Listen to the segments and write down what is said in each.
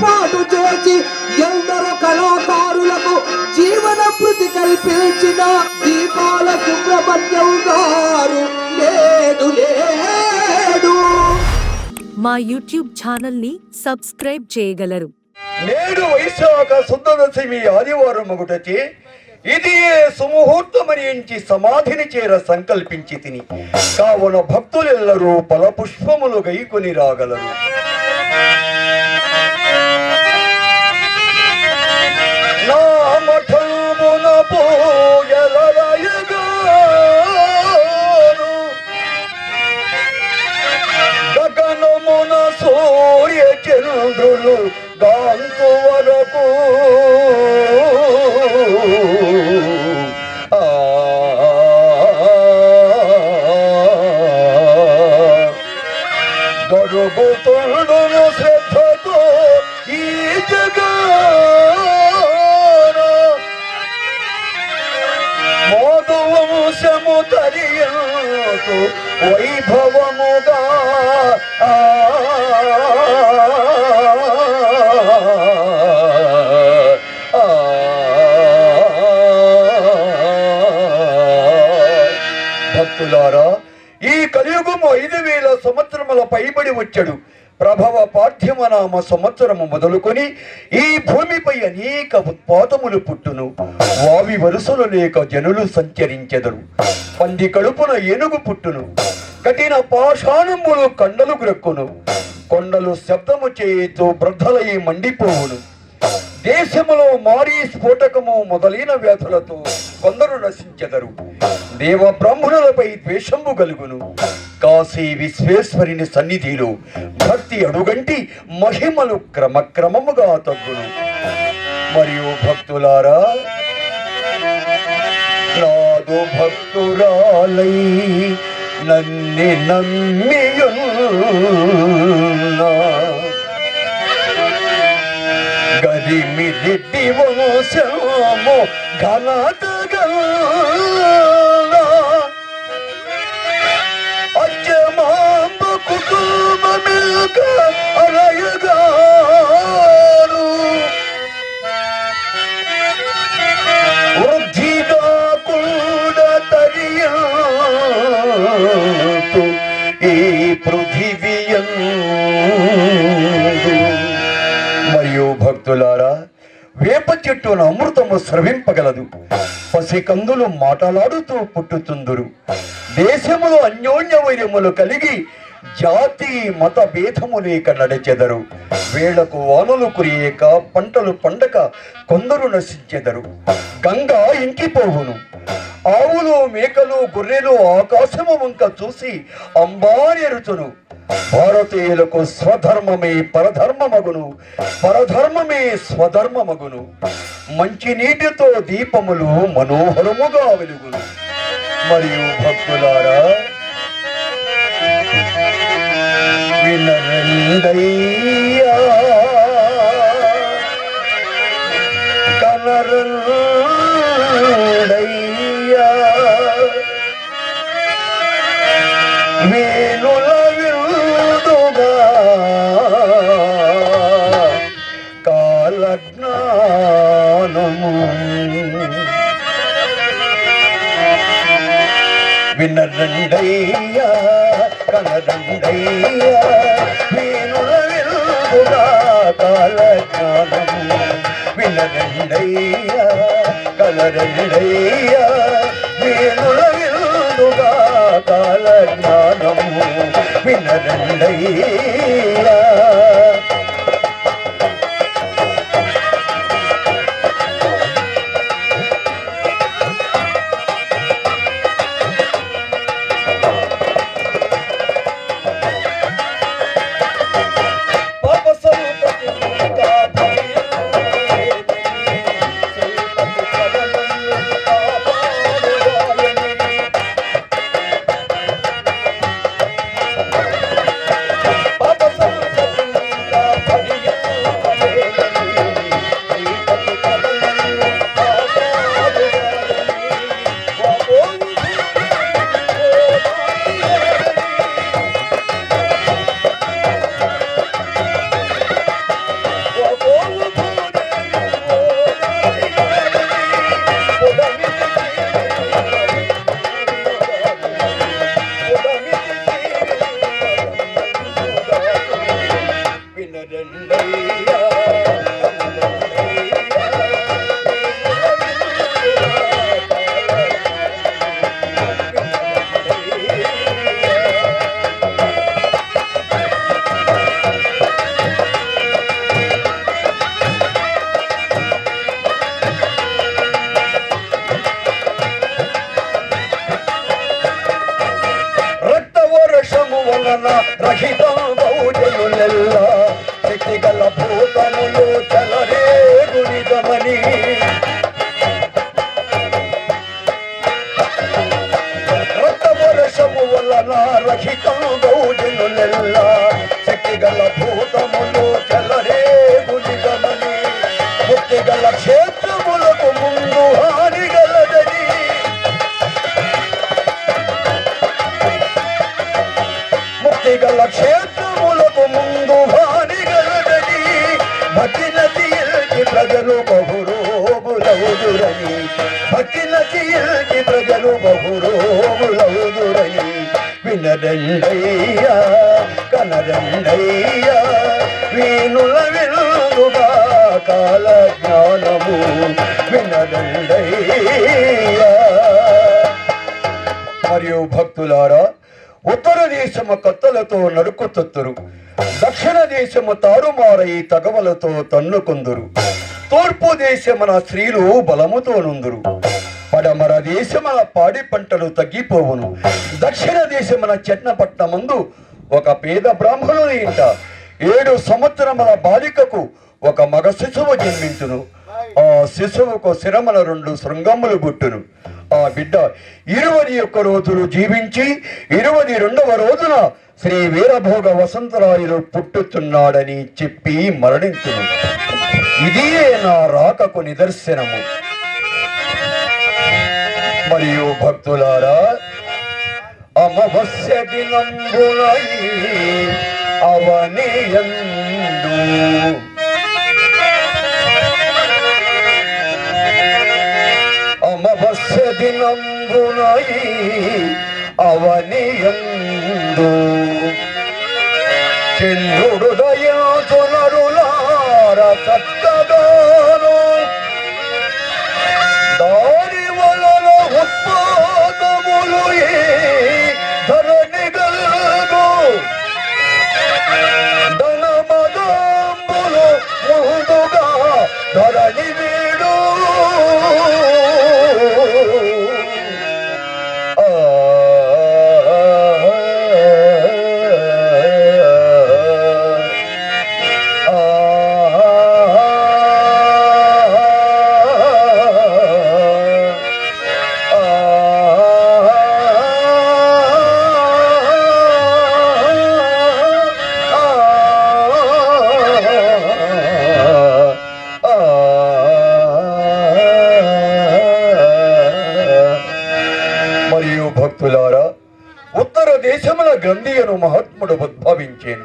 ఏర్పాటు చేసి ఎందరో కళాకారులకు జీవన భృతి కల్పించిన దీపాల సుబ్రహ్మణ్యం గారు. లేడు లేడు మా యూట్యూబ్ ఛానల్ని సబ్స్క్రైబ్ చేయగలరు. నేడు వైశాఖ శుద్ధ దశమి ఆదివారం ఒకటొచ్చి ఇది సుముహూర్తమని ఎంచి సమాధిని చేర సంకల్పించి తిని కావున భక్తులెల్లరూ ఫలపుష్పములు గైకొని రాగలరు. సూర్య చంద్రులు గాంతు వరకు ఆ గడుగుతుండును శ్రద్ధతో ఈ జగాన మోదువంశము తరియంతు వైభవముగా ఆ, ఆ, భక్తులారా ఈ కలియుగము ఐదు వేల సంవత్సరముల పైబడి వచ్చాడు. ప్రభవ పాఠ్యమనామ సంవత్సరము మొదలుకొని ఈ భూమిపై అనేక ఉత్పాతములు పుట్టును. వావి వరుసలు లేక జనులు సంచరించెదరు. పంది కడుపున ఏనుగు పుట్టును. కఠిన పాషాణములు కండలు గ్రక్కును కొండలు శబ్దము చేయుతూ వృద్ధలై మండిపోవును. దేశములో మారీ స్ఫోటకము మొదలైన వ్యాధులతో కొందరు నశించెదరు. దేవ బ్రాహ్మణులపై ద్వేషము కలుగును కాశీ విశ్వేశ్వరుని సన్నిధిలో భక్తి అడుగంటి మహిమలు క్రమక్రమముగా తగ్గును. మరియు భక్తులారా నాదు భక్తురాలై నన్ను నమ్మియున్నా. గరిమిరెడ్డి వంశము ఘనతగల్ల అచ్చమాంబ కుటుంబమిల్క అరయగారు వృద్ధిగా కూడా తరియంతు చెట్టున అమృతము స్రవింపగలదు. పసి కందులు మాటలాడుతూ పుట్టుతుందురు. దేశములో అన్యోన్య వైర్యములు కలిగి జాతి మత భేదము లేక నడిచెదరు. వేళకు వానలు కురియక పంటలు పండక కొందరు నశించెదరు. గంగ ఇంకిపోవును. ఆవులు మేకలు గొర్రెలు ఆకాశము వంక చూసి అంబారెరుచును భారతీయులకు స్వధర్మమే పరధర్మమగును. పరధర్మమే స్వధర్మమగును. మంచి నీటితో దీపములు మనోహరముగా వెలుగును. మరియు భక్తులారా వినరండయ్యా వినరండయ్యా కనరండయ్యా వేణుల విరుదుగా కాలజ్ఞానము. వినరండయ్యా కలరండయ్యా వేణుల విరుదుగా కాలజ్ఞానము. వినరండయ్యా వర్షము వలన రహిత బౌజనులెల్ల శక్తిగల భూతములు చలరే గుణితమని. రక్త వర్షము వలన రహిత బౌజనులెల్ల శక్తిగల భూతములు చలరే గుణితమని. ముక్తిగల క్షేత్రములకు కనరండయ్యా కనరండయ్యా వీణుల వినుగా కాల జ్ఞానము వినరండయ్యా. మరియు భక్తులారా ఉత్తర దేశము కత్తలతో నరుకుతుత్తురు దక్షిణ దేశము తారుమారై తగవలతో తన్నుకుందురు. తూర్పు దేశమున స్త్రీలు బలముతో నుందురు. పడమర దేశముల పాడి పంటలు తగ్గిపోవును. దక్షిణ దేశమున చెట్నపట్నమందు ఒక పేద బ్రాహ్మణుని ఇంట ఏడు సంవత్సరముల బాలికకు ఒక మగ శిశువు జన్మించును. ఆ శిశువుకు శిరముల రెండు శృంగములు గుట్టును ఆ బిడ్డ ఇరవై ఒక్క రోజులు జీవించి ఇరువది రెండవ రోజున శ్రీ వీరభోగ వసంతరాయులు పుట్టుతున్నాడని చెప్పి మరణించును. ఇదే నా రాకకు నిదర్శనము. మరియు భక్తులారా అమవస్య దినంబునై అవనియందు అమవస్య దినంబునై అవనియందు చంద్రుడు దయాచునరులార చక్కగాను దేశముల మహాత్ముడు ఉద్భవించేను.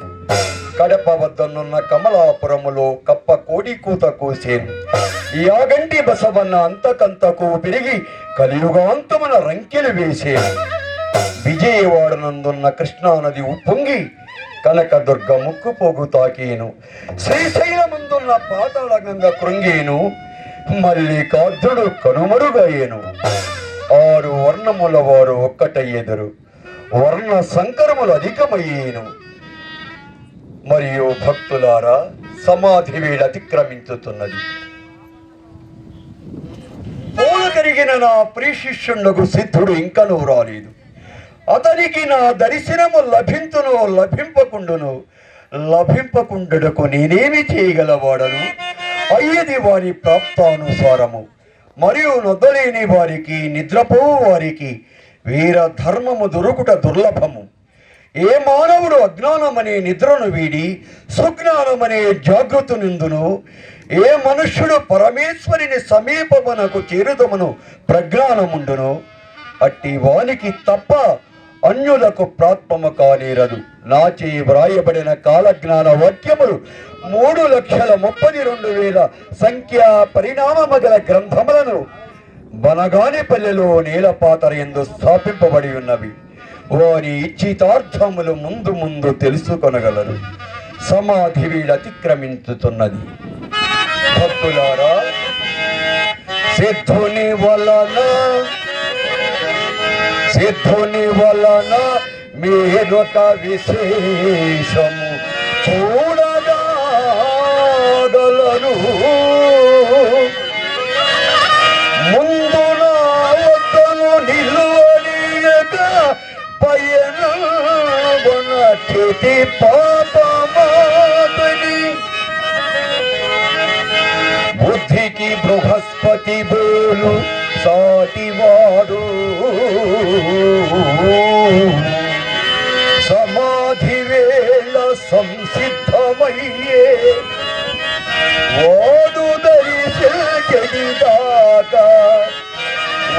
కడప వద్దనున్న కమలాపురములో కప్ప కోడి కూత కోసేను. యాగంటి బసవన్న అంతకంతకు పెరిగి కలియుగాంతమున రంకెలు వేసేను. విజయవాడ నందున్న కృష్ణానది ఉప్పొంగి కనకదుర్గ ముక్కు పోగు తాకేను. శ్రీశైలముందున్న పాతాళగంగ కృంగేను. మల్లికార్జుడు కనుమరుగయ్యేను. ఆరు వర్ణముల వారు ఒక్కటయ్యెదరు. వర్ణ సంకరములు అధికమయ్యేను. మరియు భక్తులారా సమాధి వేళ అతిక్రమించుతున్నది. పూల కరిగిన నా ప్రియశిష్యుండకు సిద్ధుడు ఇంకనూ రాలేదు. అతనికి నా దర్శనము లభించును లభింపకుండును లభింపకుండుటకు నేనేమి చేయగలవాడను? అయ్యది వారి ప్రాప్తానుసారము. మరియు నొద్దలేని వారికి నిద్రపోవు వారికి వీర ధర్మము దొరుకుట దుర్లభము. ఏ మానవుడు అజ్ఞానమనే నిద్రను వీడి సుజ్ఞానమనే జాగృతి నిందును. ఏ మనుష్యుడు పరమేశ్వరిని సమీపమునకు చేరుదమును ప్రజ్ఞానముండును. అట్టి వానికి తప్ప అన్యులకు ప్రాత్మము కానేరదు. నాచే వ్రాయబడిన కాలజ్ఞాన వాక్యములు మూడు లక్షల ముప్పది రెండు వేల సంఖ్యా పరిణామము గల గ్రంథములను బనగానిపల్లెలో నీలపాతర ఎందు స్థాపింపబడి ఉన్నవి. వారి ఇచ్చితార్థములు ముందు ముందు తెలుసుకొనగలరు. సమాధి వీడు అతిక్రమించుతున్నది. భక్తులారా సిద్ధుని వలన సిద్ధుని వలన మీరొక విశేషము చూడగలరు వనటి పాపమాతని బుద్ధికి బృహస్పతి బోలు సాటివాడు. సమాధి వేళ సంసిద్ధమయ్యే. వాడు దరిశెడిదాకా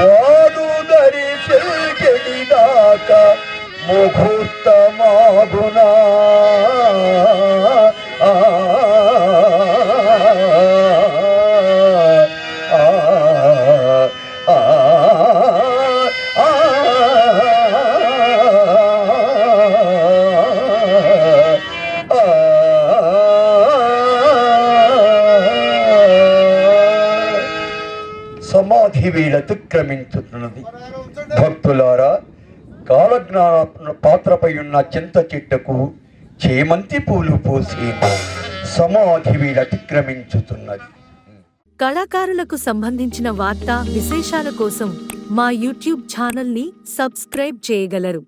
వాడు దరిశెడిదాకా ముహూర్తమాగునా ఉన్న చింత చెట్టుకు చేమంతి పూలు పోసి సమాధి వీళ్ళ అతిక్రమించుతున్నది. కళాకారులకు సంబంధించిన వార్తా విశేషాల కోసం మా యూట్యూబ్ ఛానల్ని సబ్స్క్రైబ్ చేయగలరు.